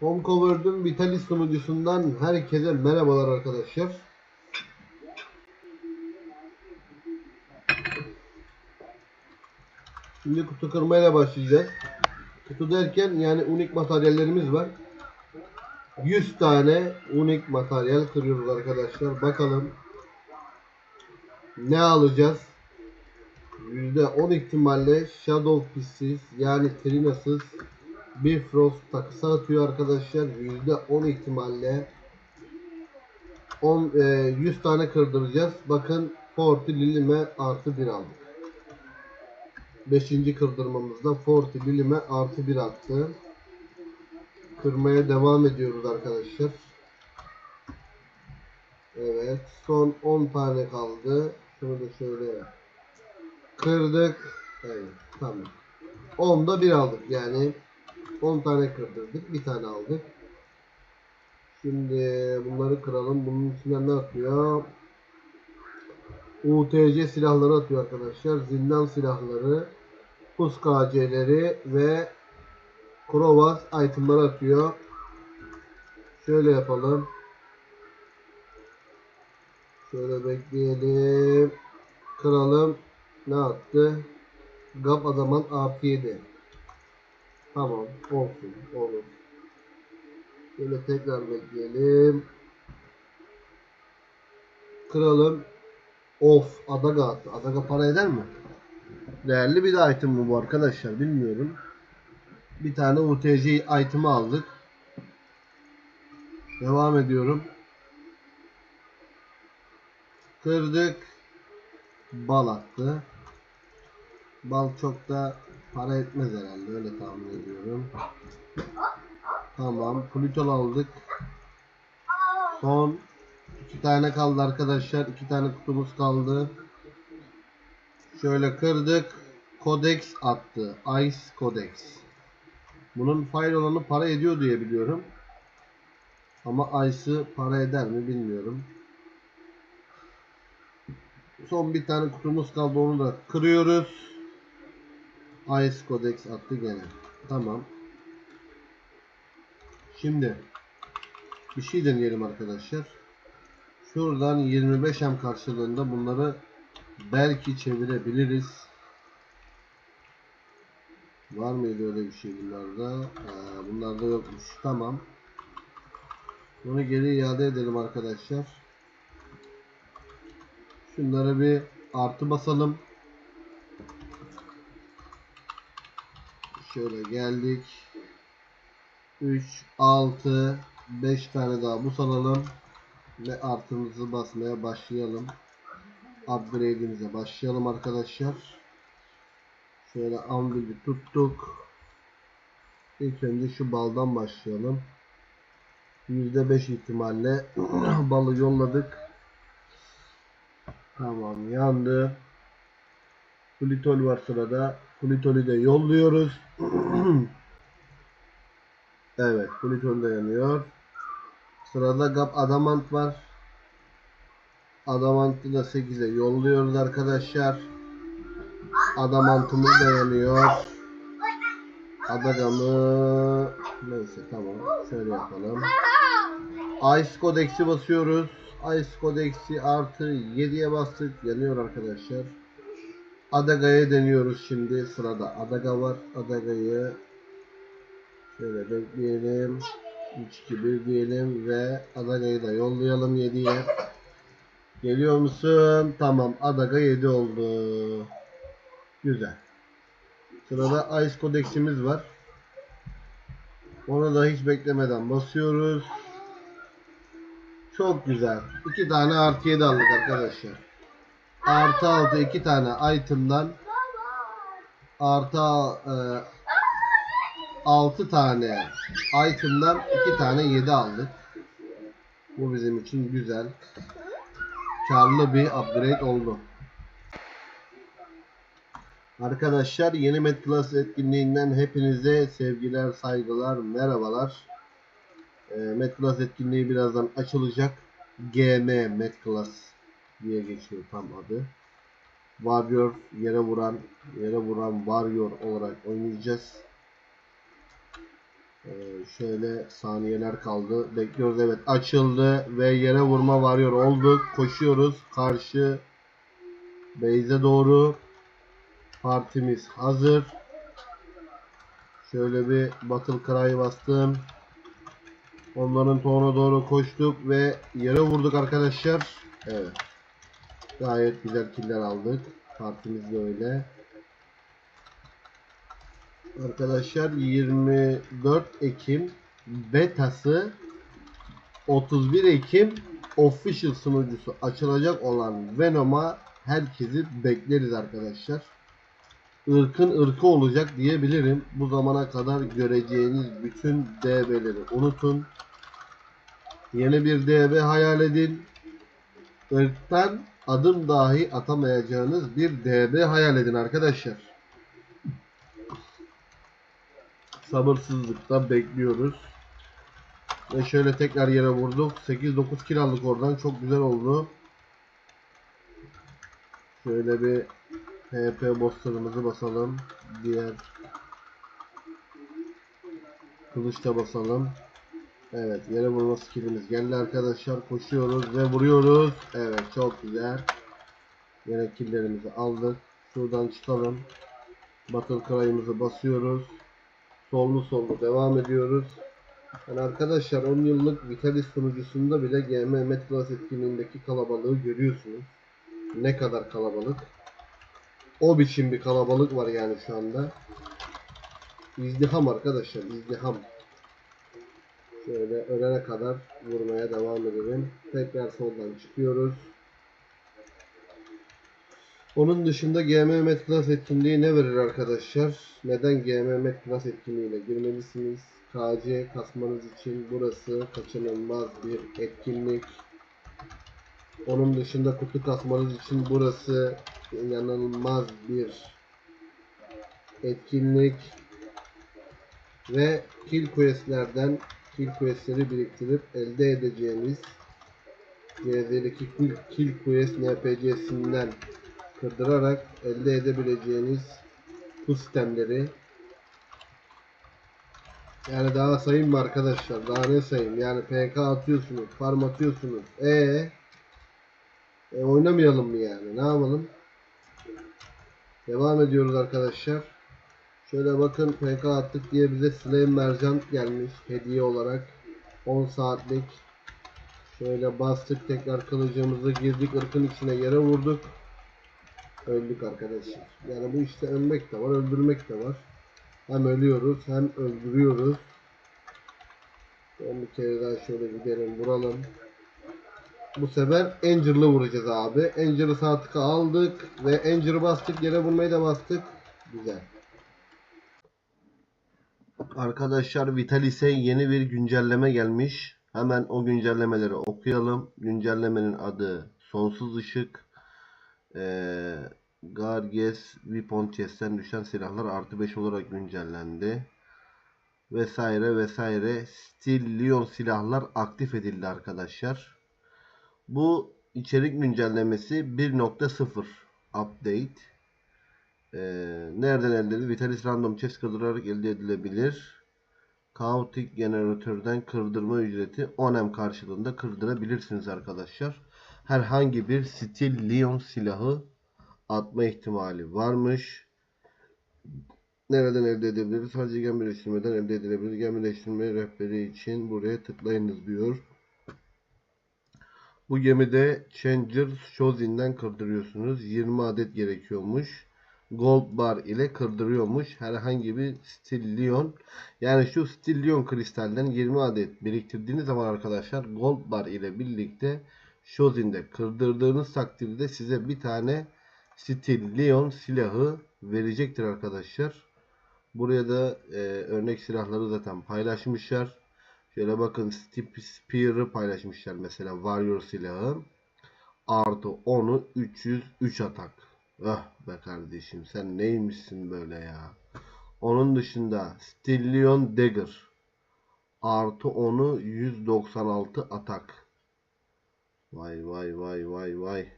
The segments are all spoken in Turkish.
Home Covered'ın Vitalis sunucusundan herkese merhabalar arkadaşlar. Şimdi kutu kırmayla başlayacağız. Kutu derken yani unik materyallerimiz var. 100 tane unik materyal kırıyoruz arkadaşlar. Bakalım ne alacağız? %10 ihtimalle Shadow Pieces yani Trinas'ız bir Frost takısı atıyor arkadaşlar. %10 ihtimalle 10, e, 100 tane kırdıracağız. Bakın Forti Lilime artı 1 aldık. 5. kırdırmamızda Forti Lilime artı 1 attı. Kırmaya devam ediyoruz arkadaşlar. Evet. Son 10 tane kaldı. Şunu da şöyle kırdık. Evet. Tamam. 10'da 1 aldık. Yani 10 tane kırdırdık. Bir tane aldık. Şimdi bunları kıralım. Bunun içinden ne atıyor? UTC silahları atıyor arkadaşlar. Zindan silahları, pus ve Krovaz itemları atıyor. Şöyle yapalım. Şöyle bekleyelim. Kıralım. Ne attı? Gap adaman artı 7. Tamam. Olsun. Olur. Şöyle tekrar bekleyelim. Kıralım. Of. Adaga attı. Adaga para eder mi? Değerli bir de item bu bu arkadaşlar. Bilmiyorum. Bir tane UTC item'ı aldık. Devam ediyorum. Kırdık. Bal attı. Bal çok da para etmez herhalde. Öyle tahmin ediyorum. Tamam. Plüton aldık. Son iki tane kaldı arkadaşlar. iki tane kutumuz kaldı. Şöyle kırdık. Codex attı. Ice Codex. Bunun file olanı para ediyor diye biliyorum. Ama Ice'ı para eder mi bilmiyorum. Son bir tane kutumuz kaldı onu da kırıyoruz. Ice Codex attı gene. Tamam. Şimdi bir şey deneyelim arkadaşlar. Şuradan 25 M karşılığında bunları belki çevirebiliriz. Var mıydı öyle bir şey bunlarda? Ee, bunlarda yokmuş. Tamam. Bunu geri iade edelim arkadaşlar. Şunlara bir artı basalım. Şöyle geldik. 3, 6, 5 tane daha bu salalım. Ve artımızı basmaya başlayalım. Upgrade'imize başlayalım arkadaşlar. Şöyle ambili tuttuk. İlk önce şu baldan başlayalım. %5 ihtimalle balı yolladık. Tamam yandı. Flitol var sırada. Flitol'ü de yolluyoruz. evet Flitol de yanıyor. Sırada Gap Adamant var. Adamant'ı da 8'e yolluyoruz arkadaşlar. Adamantımız da yanıyor. Adagamı neyse tamam şöyle yapalım. Ice Codex'i basıyoruz. Ice Codex'i artı 7'ye bastık. Yanıyor arkadaşlar. Adaga'ya deniyoruz şimdi. Sırada Adaga var. Adaga'yı şöyle bekleyelim. 3 2 1 diyelim ve Adaga'yı da yollayalım 7'ye. Geliyor musun? Tamam. Adaga 7 oldu. Güzel. Sırada Ice Codex'imiz var. Onu da hiç beklemeden basıyoruz. Çok güzel. 2 tane artı 7 aldık arkadaşlar. Artı 6 2 tane item'dan artı e, 6 tane item'dan 2 tane 7 aldık. Bu bizim için güzel. Karlı bir upgrade oldu. Arkadaşlar yeni Metclass etkinliğinden hepinize sevgiler, saygılar, merhabalar. E, Metclass etkinliği birazdan açılacak. GM Metclass diye geçiyor tam adı. Warrior yere vuran, yere vuran Warrior olarak oynayacağız. Ee, şöyle saniyeler kaldı. Bekliyoruz evet açıldı ve yere vurma varıyor olduk. Koşuyoruz karşı base'e doğru. Partimiz hazır. Şöyle bir battle cry bastım. Onların tona doğru koştuk ve yere vurduk arkadaşlar. Evet. Gayet güzel killer aldık. Partimiz de öyle. Arkadaşlar 24 Ekim betası 31 Ekim official sunucusu açılacak olan Venom'a herkesi bekleriz arkadaşlar. Irkın ırkı olacak diyebilirim. Bu zamana kadar göreceğiniz bütün DB'leri unutun. Yeni bir DB hayal edin. Irktan adım dahi atamayacağınız bir DB hayal edin arkadaşlar. Sabırsızlıkla bekliyoruz. Ve şöyle tekrar yere vurduk. 8-9 kill aldık oradan. Çok güzel oldu. Şöyle bir HP bosslarımızı basalım. Diğer kılıçta basalım. Evet yere vurma skillimiz geldi arkadaşlar. Koşuyoruz ve vuruyoruz. Evet çok güzel. Yine killlerimizi aldık. Şuradan çıkalım. Battle Cry'ımızı basıyoruz. Sollu sollu devam ediyoruz. Yani arkadaşlar 10 yıllık Vitalis sunucusunda bile GM Metclass etkinliğindeki kalabalığı görüyorsunuz. Ne kadar kalabalık. O biçim bir kalabalık var yani şu anda. İzdiham arkadaşlar izdiham. Şöyle ölene kadar vurmaya devam edelim. Tekrar soldan çıkıyoruz. Onun dışında GM Met etkinliği ne verir arkadaşlar? Neden GM Met Class etkinliğiyle girmelisiniz? KC kasmanız için burası kaçınılmaz bir etkinlik. Onun dışında kutu kasmanız için burası inanılmaz bir etkinlik. Ve kill questlerden kill questleri biriktirip elde edeceğiniz CZ'deki kill, quest NPC'sinden kırdırarak elde edebileceğiniz bu sistemleri yani daha sayayım mı arkadaşlar? Daha ne sayayım? Yani PK atıyorsunuz, farm atıyorsunuz. E, e oynamayalım mı yani? Ne yapalım? Devam ediyoruz arkadaşlar. Şöyle bakın PK attık diye bize Slime Mercan gelmiş hediye olarak. 10 saatlik. Şöyle bastık tekrar kılıcımızı girdik ırkın içine yere vurduk. Öldük arkadaşlar. Yani bu işte ölmek de var öldürmek de var. Hem ölüyoruz hem öldürüyoruz. Ben bir kere daha şöyle gidelim vuralım. Bu sefer Angel'ı vuracağız abi. Angel'ı sağ tıka aldık ve Angel'ı bastık yere vurmayı da bastık. Güzel. Arkadaşlar Vitalis'e yeni bir güncelleme gelmiş. Hemen o güncellemeleri okuyalım. Güncellemenin adı Sonsuz Işık. Ee, Garges Weapon Chest'ten düşen silahlar artı 5 olarak güncellendi. Vesaire vesaire. Stil Leon silahlar aktif edildi arkadaşlar. Bu içerik güncellemesi 1.0 update. Ee, nereden elde edilir? Vitalis Random Chest kırdırarak elde edilebilir. Chaotic Generator'dan kırdırma ücreti 10M karşılığında kırdırabilirsiniz arkadaşlar. Herhangi bir Stil Leon silahı atma ihtimali varmış. Nereden elde edebiliriz? Sadece gem birleştirmeden elde edilebilir. Gem birleştirme rehberi için buraya tıklayınız diyor. Bu gemide Changer Shozin'den kırdırıyorsunuz. 20 adet gerekiyormuş. Gold bar ile kırdırıyormuş. Herhangi bir Steel Leon. Yani şu Steel Leon kristalden 20 adet biriktirdiğiniz zaman arkadaşlar Gold bar ile birlikte Shozin'de kırdırdığınız takdirde size bir tane Steel Leon silahı verecektir arkadaşlar. Buraya da e, örnek silahları zaten paylaşmışlar. Şöyle bakın Spear'ı paylaşmışlar mesela Warrior silahı. Artı 10'u 303 atak. Ah be kardeşim sen neymişsin böyle ya. Onun dışında Stillion Dagger. Artı 10'u 196 atak. Vay vay vay vay vay.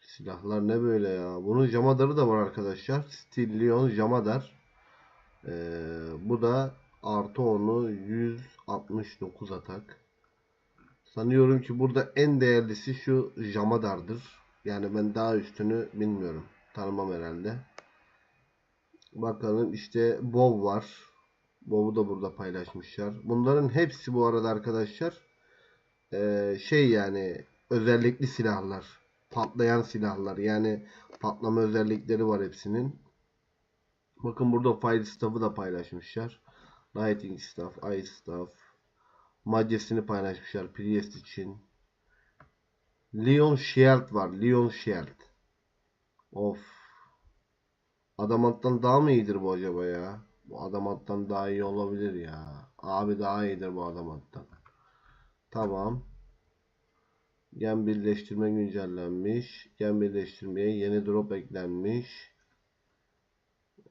Silahlar ne böyle ya. Bunun jamadarı da var arkadaşlar. Stillion jamadar. Ee, bu da Artı onu 169 atak. Sanıyorum ki burada en değerlisi şu Jamadar'dır. Yani ben daha üstünü bilmiyorum. Tanımam herhalde. Bakalım işte Bow var. Bow'u da burada paylaşmışlar. Bunların hepsi bu arada arkadaşlar eee, şey yani özellikli silahlar. Patlayan silahlar. Yani patlama özellikleri var hepsinin. Bakın burada Fire Staff'ı da paylaşmışlar. Lightning Staff, Ice Staff. Majesini paylaşmışlar Priest için. Leon Shield var. Leon Shield. Of. Adamanttan daha mı iyidir bu acaba ya? Bu Adamanttan daha iyi olabilir ya. Abi daha iyidir bu Adamanttan. Tamam. Gen birleştirme güncellenmiş. Gen birleştirmeye yeni drop eklenmiş.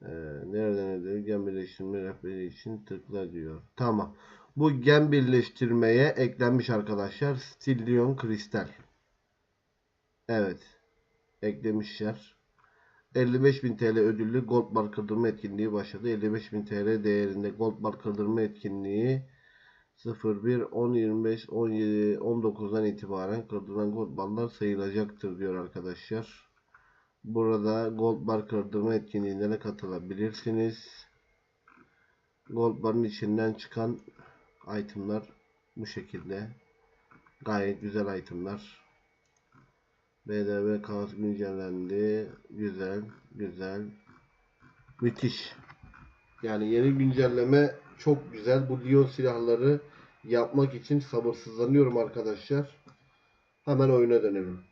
Ee, nereden nedir? Gen birleştirme rehberi için tıkla diyor. Tamam. Bu gen birleştirmeye eklenmiş arkadaşlar. Stillion Kristal. Evet. Eklemişler. 55.000 TL ödüllü Gold Bar kırdırma etkinliği başladı. 55.000 TL değerinde Gold Bar kırdırma etkinliği 01 10 25 17 19'dan itibaren kırdırılan Gold Bar'lar sayılacaktır diyor arkadaşlar. Burada Gold Bar kırdırma etkinliğine katılabilirsiniz. Gold Bar'ın içinden çıkan itemlar bu şekilde. Gayet güzel itemlar. BDB kaos güncellendi. Güzel, güzel. Müthiş. Yani yeni güncelleme çok güzel. Bu Leon silahları yapmak için sabırsızlanıyorum arkadaşlar. Hemen oyuna dönelim.